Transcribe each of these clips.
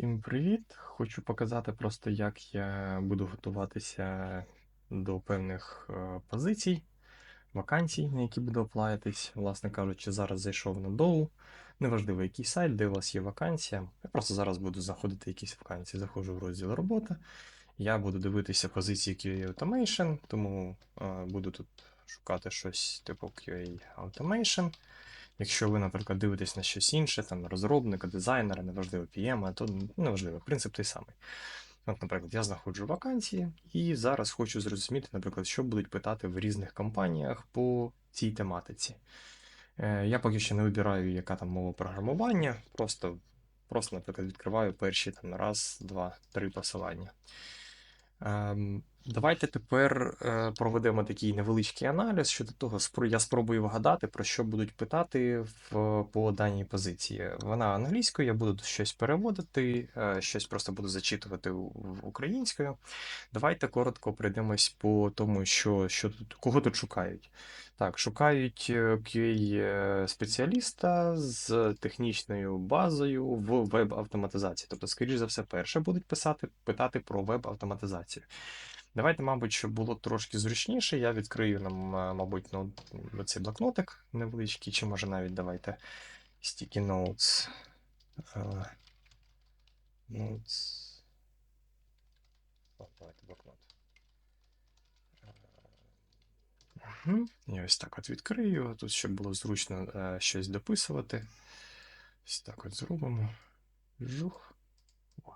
Всім привіт! Хочу показати просто, як я буду готуватися до певних е, позицій, вакансій, на які буду оплаятись. Власне кажучи, зараз зайшов на доу. Неважливо, який сайт, де у вас є вакансія. Я просто зараз буду знаходити якісь вакансії. Заходжу в розділ робота. Я буду дивитися позиції QA Automation, тому е, буду тут шукати щось типу QA Automation. Якщо ви, наприклад, дивитесь на щось інше, там розробника, дизайнера, неважливо PM, то неважливо, принцип той самий. От, наприклад, я знаходжу вакансії і зараз хочу зрозуміти, наприклад, що будуть питати в різних компаніях по цій тематиці. Е, Я поки що не вибираю, яка там мова програмування, просто, просто наприклад, відкриваю перші там раз, два, три посилання. Давайте тепер е, проведемо такий невеличкий аналіз щодо того, я спробую вгадати, про що будуть питати в, по даній позиції. Вона англійською, я буду щось переводити, е, щось просто буду зачитувати українською. Давайте коротко пройдемось по тому, що, що тут, кого тут шукають. Так, шукають е, QA-спеціаліста з технічною базою в веб-автоматизації. Тобто, скоріш за все, перше будуть писати, питати про веб-автоматизацію. Давайте, мабуть, щоб було трошки зручніше, я відкрию нам, е, мабуть, ну, цей блокнотик невеличкий, чи може навіть давайте Sticky Notes. Notes. Давайте блокнот. Мгм. І ось так от відкрию. Тут, щоб було зручно е, щось дописувати. Ось так от зробимо. Жух. О.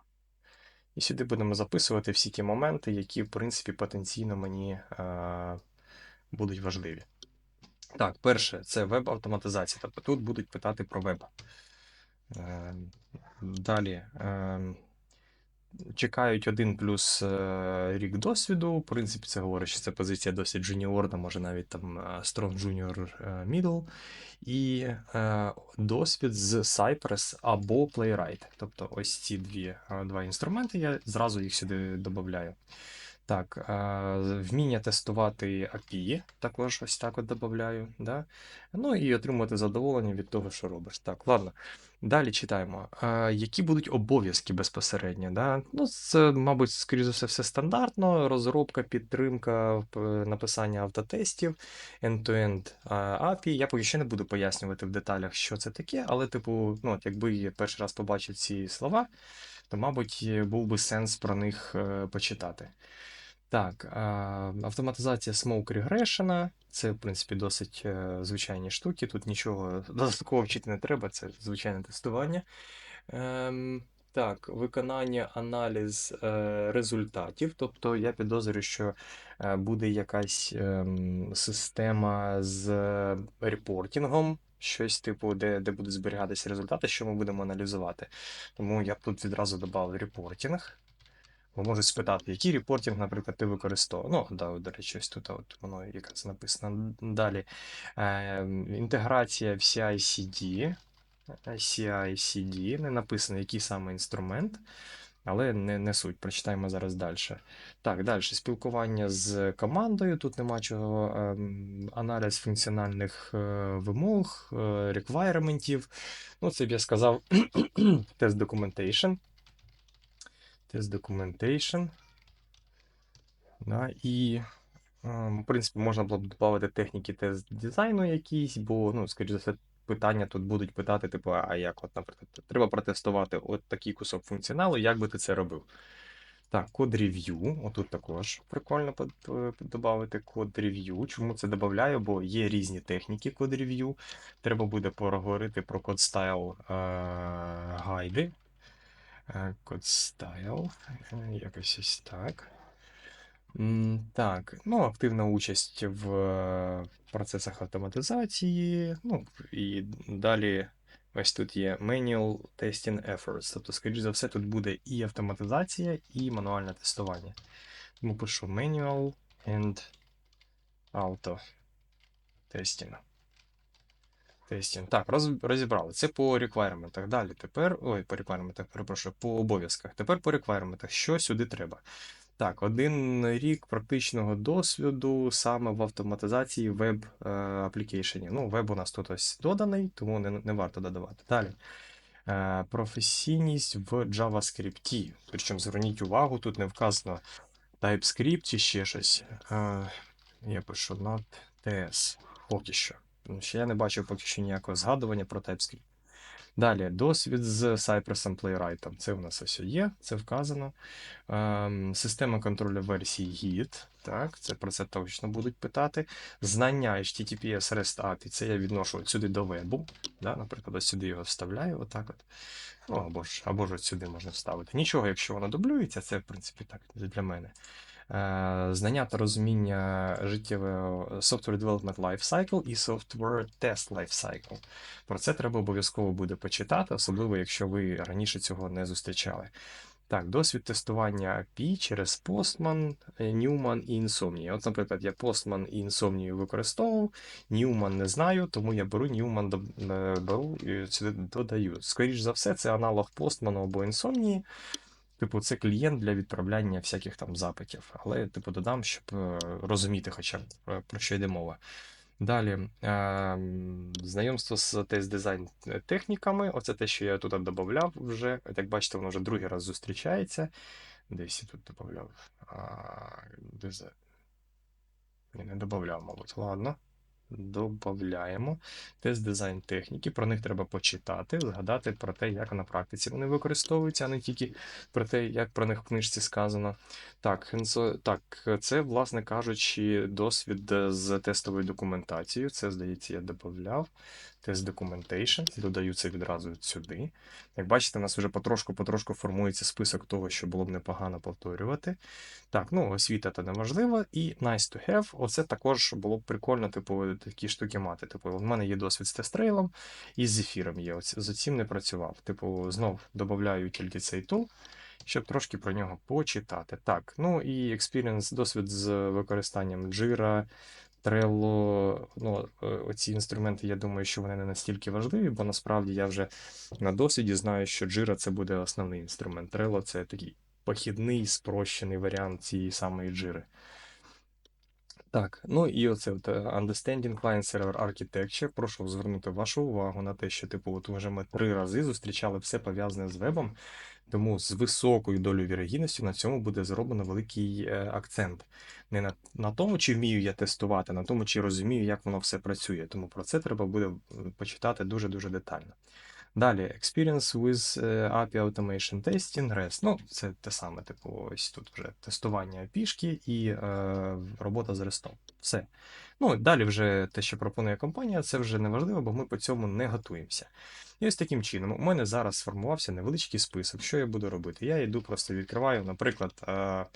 І сюди будемо записувати всі ті моменти, які, в принципі, потенційно мені е, будуть важливі. Так, перше, це веб-автоматизація. Тобто тут будуть питати про веб. Е, далі. Е, чекають один плюс е, рік досвіду. В принципі, це говорить, що це позиція досить джуніорна, може навіть там е, Strong Junior е, Middle. І досвід з Cypress або Playwright. Тобто ось ці дві, два інструменти, я зразу їх сюди додаю. Так, вміння тестувати API, також ось так от додаю. Да? Ну і отримувати задоволення від того, що робиш. Так, ладно. Далі читаємо. Які будуть обов'язки безпосередньо? Да? Ну, це, мабуть, скоріш за все, все стандартно. Розробка, підтримка, написання автотестів, end-to-end API. Я поки що не буду пояснювати в деталях, що це таке, але, типу, ну, якби я перший раз побачив ці слова, то, мабуть, був би сенс про них е, почитати. Так, автоматизація Smoke Regression. Це, в принципі, досить е, звичайні штуки. Тут нічого додатково вчити не треба, це звичайне тестування. Ем, так, виконання, аналіз е, результатів. Тобто я підозрюю, що е, буде якась ем, система з репортінгом, щось типу, де, де будуть зберігатися результати, що ми будемо аналізувати. Тому я б тут відразу додав репортінг. Можуть спитати, який репортинг, наприклад, ти використовував. Ну, да, до речі, ось тут от воно якраз написано далі. Е, інтеграція в CI-CD. CI-CD, не написано, який саме інструмент, але не, не суть. Прочитаємо зараз далі. Так, далі. Спілкування з командою. Тут нема чого. Ем, аналіз функціональних е, вимог, реквайрементів. Ну, це б я сказав тест documentation. Test documentation. Да, і, ем, в принципі, можна було б додати техніки тест дизайну якісь, бо, ну, скоріш за все, питання тут будуть питати, типу, а як, от, наприклад, треба протестувати от такий кусок функціоналу, як би ти це робив? Так, код рев'ю. Отут також прикольно додати код рев'ю. Чому це додаю? Бо є різні техніки код рев'ю. Треба буде поговорити про код стайл е, гайди. Е, Код style, е, якось ось так. Так, ну, активна участь в е, процесах автоматизації. Ну, і далі ось тут є Manual Testing Efforts. Тобто, скоріш за все, тут буде і автоматизація, і мануальне тестування. Тому пишу Manual and Auto Testing. Тестінг. Так, роз, розібрали. Це по реквайрементах. Далі тепер. Ой, по реквайрементах, перепрошую, по обов'язках. Тепер по реквайрементах. Що сюди треба? Так, один рік практичного досвіду саме в автоматизації веб-аплікейшенів. Ну, веб у нас тут ось доданий, тому не, не варто додавати. Далі. Е, професійність в JavaScript. Причому зверніть увагу, тут не вказано TypeScript чи ще щось. Е, я пишу not TS. Поки що. Тому що я не бачив поки що ніякого згадування про TypeScript. Далі, досвід з Cypress Playwright. Це у нас ось є, це вказано. Ем, система контролю версії Git. Так, це про це точно будуть питати. Знання HTTPS REST API, це я відношу сюди до вебу. Да, Наприклад, сюди його вставляю, отак от. Ну, або ж, або ж от сюди можна вставити. Нічого, якщо воно дублюється, це, в принципі, так для мене. Е, Знання та розуміння життєвого Software Development Lifecycle і Software Test Lifecycle. Про це треба обов'язково буде почитати, особливо якщо ви раніше цього не зустрічали. Так, досвід тестування API через Postman, е, Newman і Insomnia. От, наприклад, я Postman і Insomnia використовував, Newman не знаю, тому я беру Newman е, беру і сюди додаю. Скоріш за все, це аналог Postman або Insomnia. Типу, це клієнт для відправляння всяких там запитів. Але, типу, додам, щоб е, розуміти хоча е, про що йде мова. Далі, ем, знайомство з тест-дизайн техніками. Оце те, що я тут додавав вже. Як бачите, воно вже другий раз зустрічається. Десь я тут додавав. Не додавав, мабуть. Ладно. Добавляємо тест дизайн техніки. Про них треба почитати, згадати про те, як на практиці вони використовуються, а не тільки про те, як про них в книжці сказано. Так, так, це, власне кажучи, досвід з тестовою документацією. Це, здається, я додавав. Тест Documentation, додаю це відразу сюди. Як бачите, у нас вже потрошку-потрошку формується список того, що було б непогано повторювати. Так, ну освіта це неважливо, і nice to have. Оце також було б прикольно, типу, такі штуки мати. Типу, в мене є досвід з тестрейлом і з зефіром є. Оці- З цим не працював. Типу, знов додаю тільки цей тул, щоб трошки про нього почитати. Так, ну і experience, досвід з використанням Jira, Trello, ну, е, оці інструменти, я думаю, що вони не настільки важливі, бо насправді я вже на досвіді знаю, що Jira це буде основний інструмент. Trello це такий похідний, спрощений варіант цієї самої джири. Так, ну і оце от, е, Understanding Client Server Architecture. Прошу звернути вашу увагу на те, що типу, от вже ми три рази зустрічали все пов'язане з вебом, тому з високою долею вірогідності на цьому буде зроблено великий е, акцент. Не на, на тому, чи вмію я тестувати, на тому, чи розумію, як воно все працює. Тому про це треба буде почитати дуже-дуже детально. Далі, Experience with е, API Automation Testing, REST. Ну, це те саме, типу, ось тут вже тестування пішки і е, робота з REST. Все. Ну, далі вже те, що пропонує компанія, це вже не важливо, бо ми по цьому не готуємося. І ось таким чином, у мене зараз сформувався невеличкий список. Що я буду робити? Я йду, просто відкриваю, наприклад, е,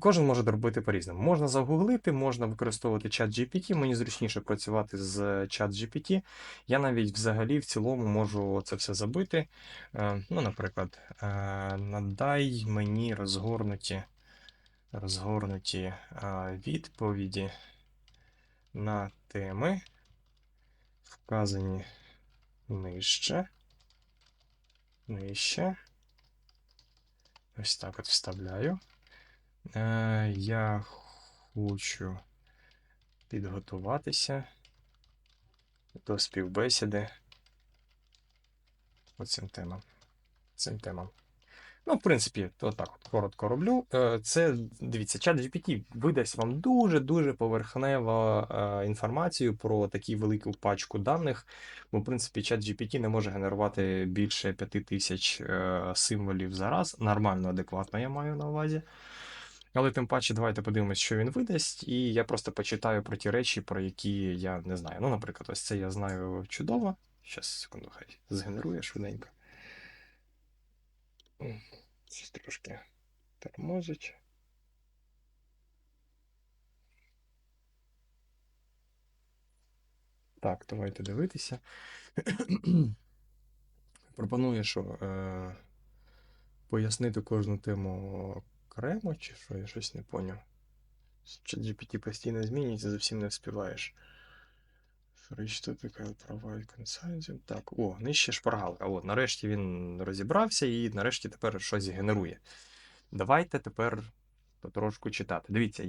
кожен може робити по-різному. Можна загуглити, можна використовувати чат GPT. Мені зручніше працювати з чат GPT. Я навіть взагалі в цілому можу це все забити. Е, Ну, наприклад, е, надай мені розгорнуті, розгорнуті відповіді на теми, вказані нижче. Нижче. Ось так от вставляю. Е, Я хочу підготуватися до співбесіди по цим темам. Цим темам. Ну, в принципі, отак от коротко роблю. Е, Це, дивіться, чат GPT видасть вам дуже-дуже поверхнево е, інформацію про таку велику пачку даних. Бо, в принципі, чат GPT не може генерувати більше 5000 е, символів за раз. Нормально, адекватно я маю на увазі. Але тим паче, давайте подивимось, що він видасть, і я просто почитаю про ті речі, про які я не знаю. Ну, наприклад, ось це я знаю чудово. Щас, секунду, хай згенерує швиденько. Щось трошки тормозить. Так, давайте дивитися. Пропоную, що е, пояснити кожну тему окремо, чи що, я щось не поняв. ChatGPT постійно змінюється, зовсім не вспіваєш. Що таке права консайзінг? Так, о, нижче шпаргалка. От, нарешті він розібрався і нарешті тепер щось генерує. Давайте тепер потрошку читати. Дивіться,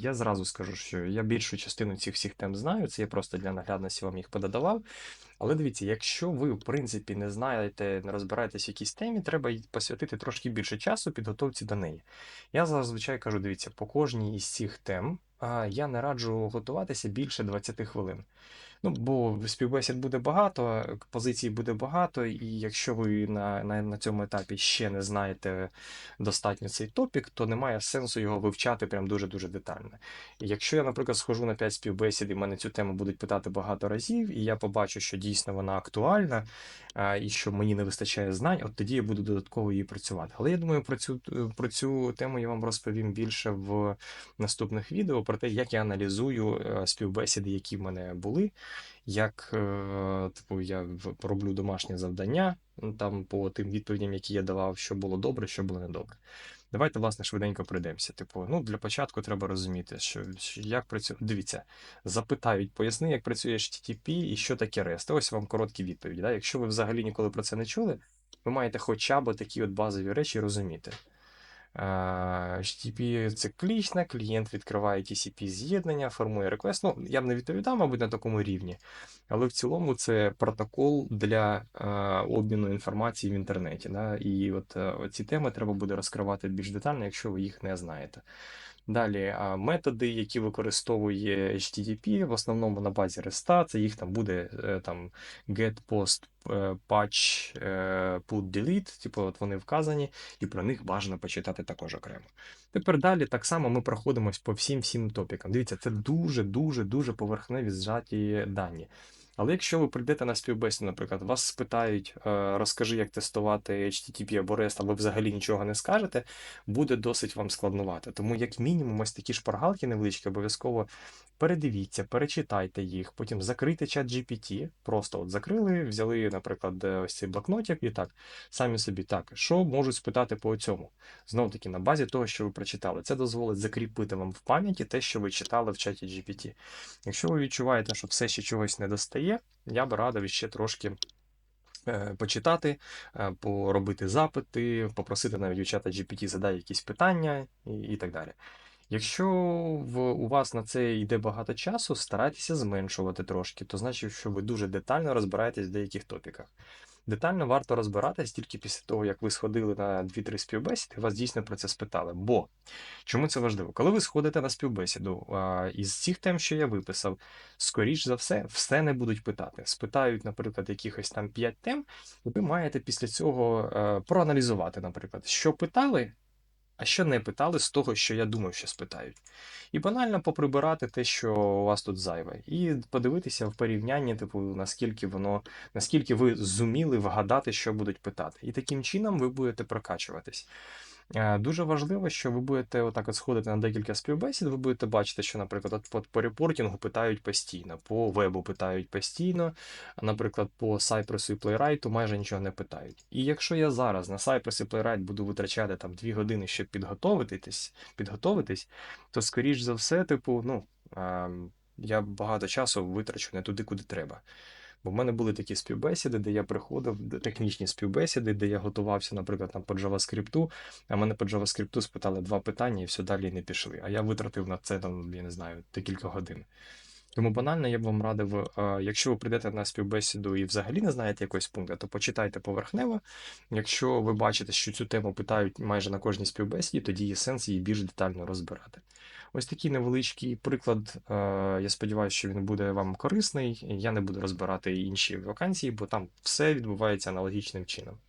я зразу скажу, що я більшу частину цих всіх тем знаю, це я просто для наглядності вам їх пододавав. Але дивіться, якщо ви, в принципі, не знаєте, не розбираєтесь в якійсь темі, треба посвятити трошки більше часу підготовці до неї. Я зазвичай кажу, дивіться, по кожній із цих тем я не раджу готуватися більше 20 хвилин. Ну, бо співбесід буде багато, позицій буде багато, і якщо ви на, на, на цьому етапі ще не знаєте достатньо цей топік, то немає сенсу його вивчати прям дуже-дуже детально. І якщо я, наприклад, схожу на 5 співбесід, і мене цю тему будуть питати багато разів, і я побачу, що дійсно вона актуальна, а, і що мені не вистачає знань, от тоді я буду додатково її працювати. Але я думаю, про цю, про цю тему я вам розповім більше в наступних відео про те, як я аналізую е, співбесіди, які в мене були як е, типу, я роблю домашнє завдання там по тим відповідям, які я давав, що було добре, що було недобре. Давайте, власне, швиденько пройдемося. Типу, ну для початку треба розуміти, що як працює. Дивіться, запитають, поясни, як працює HTTP і що таке REST. Ось вам короткі відповіді. Да? Якщо ви взагалі ніколи про це не чули, ви маєте хоча б такі от базові речі розуміти. Е, це клічна, клієнт відкриває TCP з'єднання, формує реквест. Ну, я б не відповідав, мабуть, на такому рівні, але в цілому це протокол для обміну інформації в інтернеті. Да? І от е, ці теми треба буде розкривати більш детально, якщо ви їх не знаєте. Далі методи, які використовує HTTP, в основному на базі REST, це їх там буде е, там get, post, е, patch, е, put, delete, типу от вони вказані, і про них бажано почитати також окремо. Тепер далі так само ми проходимось по всім всім топікам. Дивіться, це дуже дуже дуже поверхневі зжаті дані. Але якщо ви прийдете на співбесіду, наприклад, вас спитають, е, розкажи, як тестувати HTTP або REST, а ви взагалі нічого не скажете, буде досить вам складнувати. Тому, як мінімум, ось такі шпаргалки невеличкі, обов'язково передивіться, перечитайте їх, потім закрийте чат GPT, просто от закрили, взяли, наприклад, ось цей блокнотик і так, самі собі так, що можуть спитати по цьому? Знов таки, на базі того, що ви прочитали. Це дозволить закріпити вам в пам'яті те, що ви читали в чаті GPT. Якщо ви відчуваєте, що все ще чогось не достає, я би радив ще трошки. е, Почитати, е, поробити запити, попросити навіть у чата GPT задай якісь питання і, і так далі. Якщо в, у вас на це йде багато часу, старайтеся зменшувати трошки, то значить, що ви дуже детально розбираєтесь в деяких топіках. Детально варто розбиратись тільки після того, як ви сходили на 2-3 співбесіди, вас дійсно про це спитали. Бо чому це важливо? Коли ви сходите на співбесіду а, із цих тем, що я виписав, скоріш за все, все не будуть питати. Спитають, наприклад, якихось там 5 тем, і ви маєте після цього е, проаналізувати, наприклад, що питали, а що не питали з того, що я думав, що спитають. І банально поприбирати те, що у вас тут зайве, і подивитися в порівнянні, типу, наскільки воно, наскільки ви зуміли вгадати, що будуть питати. І таким чином ви будете прокачуватись. Е, Дуже важливо, що ви будете отак от сходити на декілька співбесід, ви будете бачити, що, наприклад, от по, по репортінгу питають постійно, по вебу питають постійно, наприклад, по Cypress і Playwright майже нічого не питають. І якщо я зараз на Cypress і Playwright буду витрачати там 2 години, щоб підготовитись, підготовитись, то скоріш за все, типу, ну, ем, я багато часу витрачу не туди, куди треба. Бо в мене були такі співбесіди, де я приходив, технічні співбесіди, де я готувався, наприклад, там по JavaScript, а мене по JavaScript спитали два питання і все далі не пішли. А я витратив на це там, я не знаю, декілька годин. Тому банально я б вам радив, е, якщо ви прийдете на співбесіду і взагалі не знаєте якогось пункту, то почитайте поверхнево. Якщо ви бачите, що цю тему питають майже на кожній співбесіді, тоді є сенс її більш детально розбирати. Ось такий невеличкий приклад. е, Я сподіваюся, що він буде вам корисний. Я не буду розбирати інші вакансії, бо там все відбувається аналогічним чином.